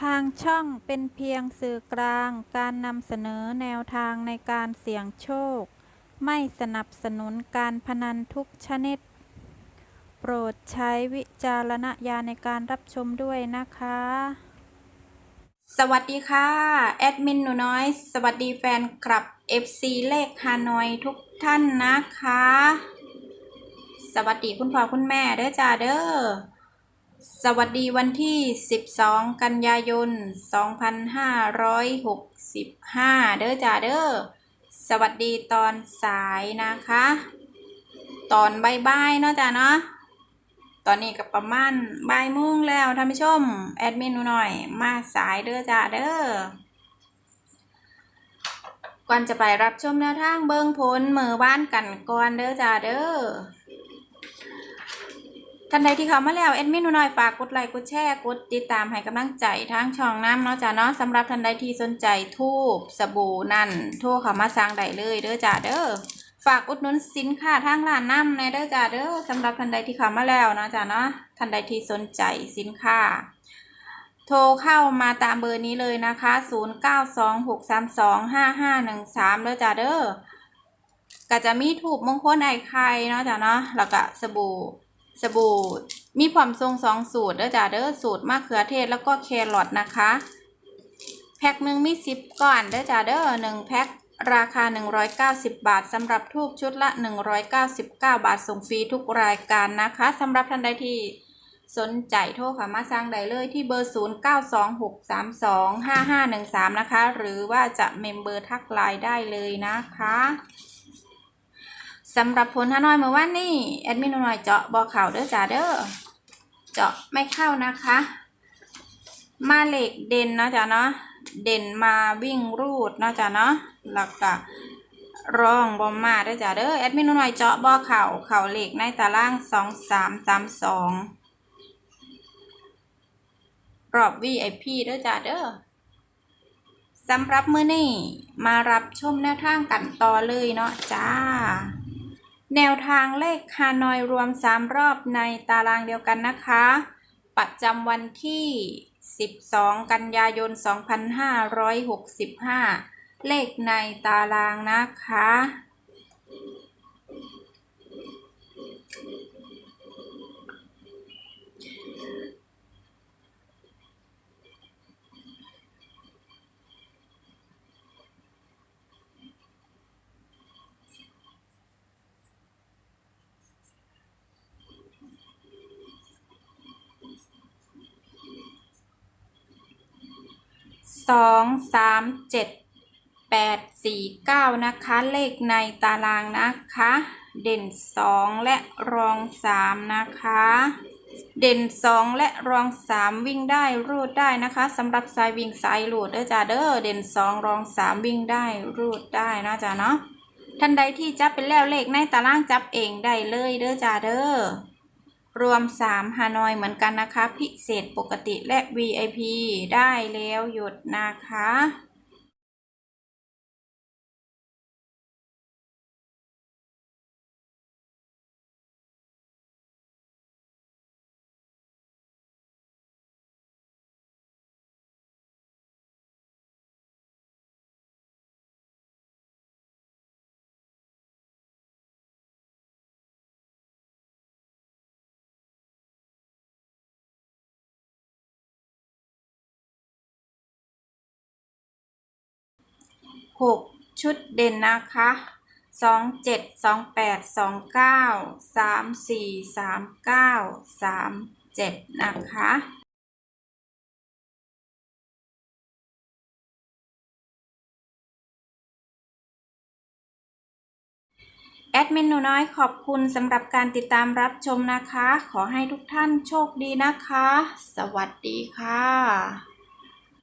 ทางช่องเป็นเพียงสื่อกลางการนำเสนอแนวทางในการเสี่ยงโชค ไม่สนับสนุนการพนันทุกชนิด โปรดใช้วิจารณญาณในการรับชมด้วยนะคะ สวัสดีค่ะ แอดมินหนูน้อย สวัสดีแฟนคลับ FC เลขฮานอยทุกท่านนะคะ สวัสดีคุณพ่อคุณแม่เด้อจ้าเด้อ สวัสดีวันที่ 12 กันยายน 2565 เด้อจ้าเด้อ สวัสดีตอนสายนะคะ ตอนบ่ายเนาะจ้าเนาะ ตอนนี้ก็ประมาณบ่ายโมงแล้วท่านผู้ชม แอดมินหนูหน่อย มาสายเด้อจ้าเด้อ ก่อนจะไปรับชมแนวทางเบิงผลมือบ้านกันก่อนเด้อจ้าเด้อ ท่านใดที่เข้ามาแล้วแอดมินหนูน่อยฝากกดไลค์กดแชร์กดติดตามให้กำลังใจทางช่องน้ำเนาะจ้าเนาะสำหรับท่านใดที่สนใจทูบสบู่นั่นโทรเข้ามาสั่งได้เลยเด้อจ้าเด้อฝากอุดหนุนสินค้าทางร้านน้ำในเด้อจ้าเด้อสำหรับท่านใดที่เข้ามาแล้วเนาะจ้าเนาะท่านใดที่สนใจสินค้า โทรเข้ามาตามเบอร์นี้เลยนะคะ 0926325513เด้อจ้าเด้อก็จะมีถูกมงคลไอไข่เนาะจ้าเนาะแล้วก็สบู่ สบู่มีความทรงสองสูตรเด้อจ้าเด้อสูตรมะเขือเทศแล้วก็แครอทนะคะ แพ็คหนึ่งมีสิบก้อนเด้อจ้าเด้อหนึ่งแพ็คราคา 190 บาทสำหรับทูบชุดละ 199 บาทส่งฟรีทุกรายการนะคะสำหรับท่านใดที่สนใจโทรค่ะมาสร้างได้เลยที่เบอร์ 0926325513 นะคะ หรือว่าจะเมมเบอร์ทักไลน์ได้เลยนะคะ สำหรับผลฮานอยเมื่อวานนี้แอดมินหน่อยเจาะบอข่าวเด้อจ้าเด้อเจาะไม่เข้านะคะ มาเหล็กเด่นนะจ้ะเนาะเด่นมาวิ่งรูดนะจ้ะเนาะแล้วก็รองบอมมาเด้วยจ้ะเด้อแอดมินหน่อยเจาะบ่อเข่าเข่าเหล็กในตารางสองสามสามสองรอบ VIP ด้วยจ้ะเด้อสำหรับมื้อนี้มารับชมแนวทางกันต่อเลยเนาะจ้า แนวทางเลขฮานอยรวม 3 รอบในตารางเดียวกันนะคะ ประจำวันที่ 12 กันยายน 2565 เลขในตารางนะคะ สองสามเจ็ดแปดสี่เก้านะคะ เลขในตารางนะคะ เด่นสองและรองสามนะคะ เด่นสองและรองสามวิ่งได้รูดได้นะคะสำหรับสายวิ่งสายรูดเด้อจ้าเด้อเด่นสองรองสามวิ่งได้รูดได้นะจ้าเนาะท่านใดที่จับเป็นแล้วเลขในตารางจับเองได้เลยเด้อจ้าเด้อ รวม 3 ฮานอยเหมือนกันนะคะ พิเศษปกติและ VIP ได้แล้วหยุดนะคะ 6 ชุดเด่นนะคะ 2 7 2 8 2 9 3 4 3 9 3 7 นะคะแอดมินหนูน้อยขอบคุณสำหรับการติดตามรับชมนะคะ ขอให้ทุกท่านโชคดีนะคะ สวัสดีค่ะ